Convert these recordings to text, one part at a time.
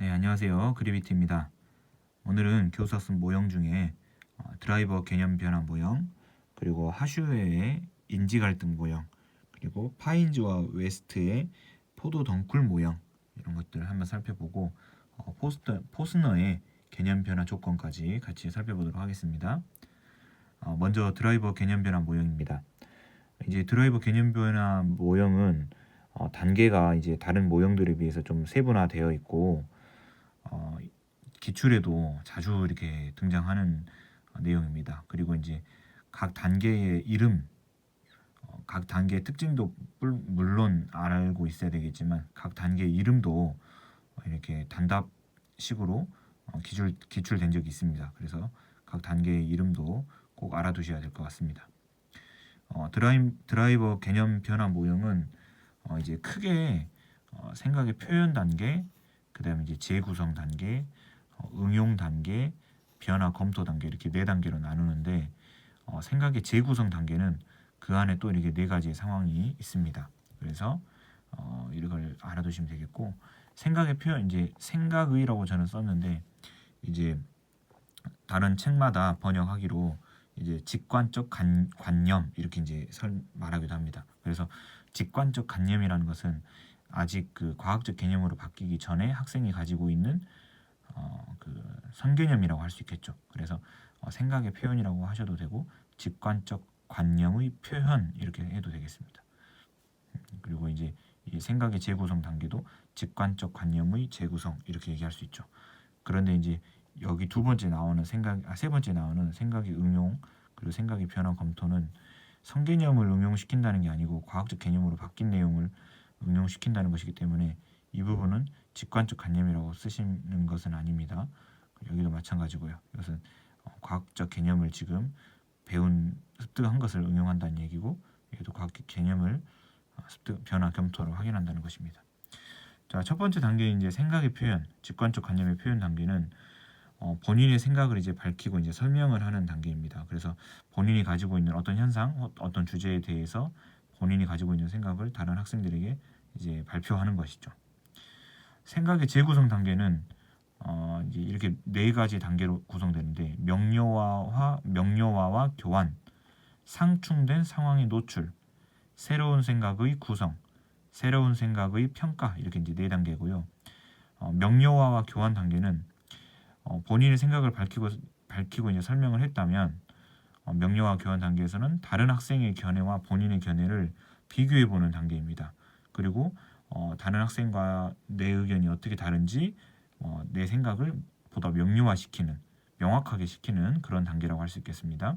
네, 안녕하세요. 그리비티입니다. 오늘은 교사슨 모형 중에 어, 드라이버 개념 변화 모형, 그리고 하슈웨의 인지 갈등 모형, 그리고 파인즈와 웨스트의 포도 덩쿨 모형 이런 것들을 한번 살펴보고 어, 포스터, 포스너의 개념 변화 조건까지 같이 살펴보도록 하겠습니다. 어, 먼저 드라이버 개념 변화 모형입니다. 이제 드라이버 개념 변화 모형은 어, 단계가 이제 다른 모형들에 비해서 좀 세분화되어 있고 어, 기출에도 자주 이렇게 등장하는 어, 내용입니다. 그리고 이제 각 단계의 이름, 어, 각 단계의 특징도 뿔- 물론 알고 있어야 되겠지만 각 단계의 이름도 어, 이렇게 단답식으로 어, 기출 기출된 적이 있습니다. 그래서 각 단계의 이름도 꼭 알아두셔야 될 것 같습니다. 어, 드라이, 드라이버 개념 변화 모형은 어, 이제 크게 어, 생각의 표현 단계, 그 다음에 이제 재구성 단계, 어, 응용 단계, 변화 검토 단계 이렇게 네 단계로 나누는데 어, 생각의 재구성 단계는 그 안에 또 이렇게 네 가지의 상황이 있습니다. 그래서 어, 이걸 알아두시면 되겠고 생각의 표현 이제 생각의라고 저는 썼는데 이제 다른 책마다 번역하기로 이제 직관적 관, 관념 이렇게 이제 설 말하기도 합니다. 그래서 직관적 관념이라는 것은 아직 그 과학적 개념으로 바뀌기 전에 학생이 가지고 있는 어, 그 선개념이라고 할 수 있겠죠. 그래서 어, 생각의 표현이라고 하셔도 되고 직관적 관념의 표현 이렇게 해도 되겠습니다. 음, 그리고 이제 이 생각의 재구성 단계도 직관적 관념의 재구성 이렇게 얘기할 수 있죠. 그런데 이제 여기 두 번째 나오는 생각, 아, 세 번째 나오는 생각의 응용 그리고 생각의 변화 검토는 성개념을 응용시킨다는 게 아니고 과학적 개념으로 바뀐 내용을 응용시킨다는 것이기 때문에 이 부분은 직관적 관념이라고 쓰시는 것은 아닙니다. 여기도 마찬가지고요. 이것은 어, 과학적 개념을 지금 배운 습득한 것을 응용한다는 얘기고 여기도 과학적 개념을 어, 습득 변화 검토로 확인한다는 것입니다. 자, 첫 번째 단계 이제 생각의 표현, 직관적 관념의 표현 단계는 어, 본인의 생각을 이제 밝히고 이제 설명을 하는 단계입니다. 그래서 본인이 가지고 있는 어떤 현상, 어, 어떤 주제에 대해서 본인이 가지고 있는 생각을 다른 학생들에게 이제 발표하는 것이죠. 생각의 재구성 단계는 어, 이제 이렇게 네 가지 단계로 구성되는데 명료화와 명료화와 교환, 상충된 상황의 노출, 새로운 생각의 구성, 새로운 생각의 평가 이렇게 이제 네 단계고요. 어, 명료화와 교환 단계는 어, 본인의 생각을 밝히고 밝히고 이제 설명을 했다면 어, 명료화 교환 단계에서는 다른 학생의 견해와 본인의 견해를 비교해 보는 단계입니다. 그리고 어, 다른 학생과 내 의견이 어떻게 다른지 어, 내 생각을 보다 명료화시키는 명확하게 시키는 그런 단계라고 할 수 있겠습니다.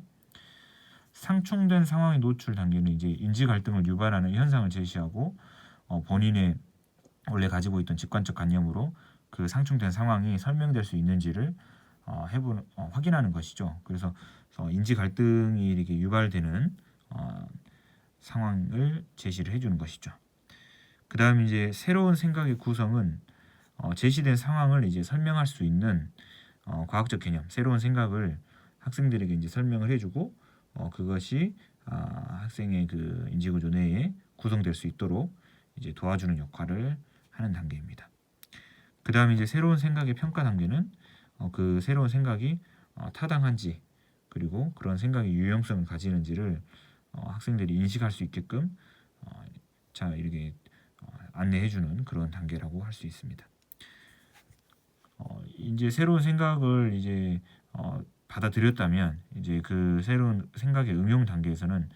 상충된 상황의 노출 단계는 이제 인지 갈등을 유발하는 현상을 제시하고 어, 본인의 원래 가지고 있던 직관적 관념으로 그 상충된 상황이 설명될 수 있는지를 어, 해보 어, 확인하는 것이죠. 그래서 어, 인지 갈등이 이렇게 유발되는 어, 상황을 제시를 해주는 것이죠. 그 다음 이제 새로운 생각의 구성은 어, 제시된 상황을 이제 설명할 수 있는 어, 과학적 개념, 새로운 생각을 학생들에게 이제 설명을 해주고 어, 그것이 아, 학생의 그 인지구조 내에 구성될 수 있도록 이제 도와주는 역할을 하는 단계입니다. 그 다음 이제 새로운 생각의 평가 단계는 어, 그 새로운 생각이 어, 타당한지 그리고 그런 생각이 유용성을 가지는지를 어, 학생들이 인식할 수 있게끔 어, 자 이렇게 어, 안내해주는 그런 단계라고 할 수 있습니다. 어, 이제 새로운 생각을 이제 어, 받아들였다면 이제 그 새로운 생각의 응용 단계에서는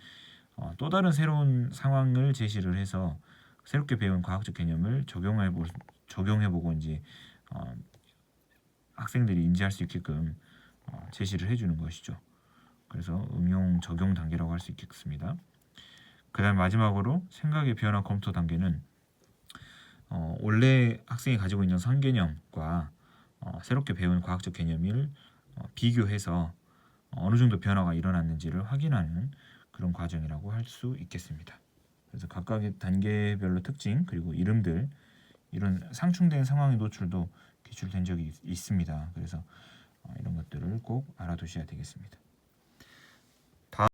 어, 또 다른 새로운 상황을 제시를 해서 새롭게 배운 과학적 개념을 적용해 보 적용해 보고 이제 어, 학생들이 인지할 수 있게끔 어, 제시를 해주는 것이죠. 그래서 응용 적용 단계라고 할 수 있겠습니다. 그다음 마지막으로 생각의 변화 검토 단계는 어, 원래 학생이 가지고 있는 선개념과 어, 새롭게 배운 과학적 개념을 어, 비교해서 어느 정도 변화가 일어났는지를 확인하는 그런 과정이라고 할 수 있겠습니다. 그래서 각각의 단계별로 특징 그리고 이름들 이런 상충된 상황의 노출도 기출된 적이 있, 있습니다. 그래서 어, 이런 것들을 꼭 알아두셔야 되겠습니다.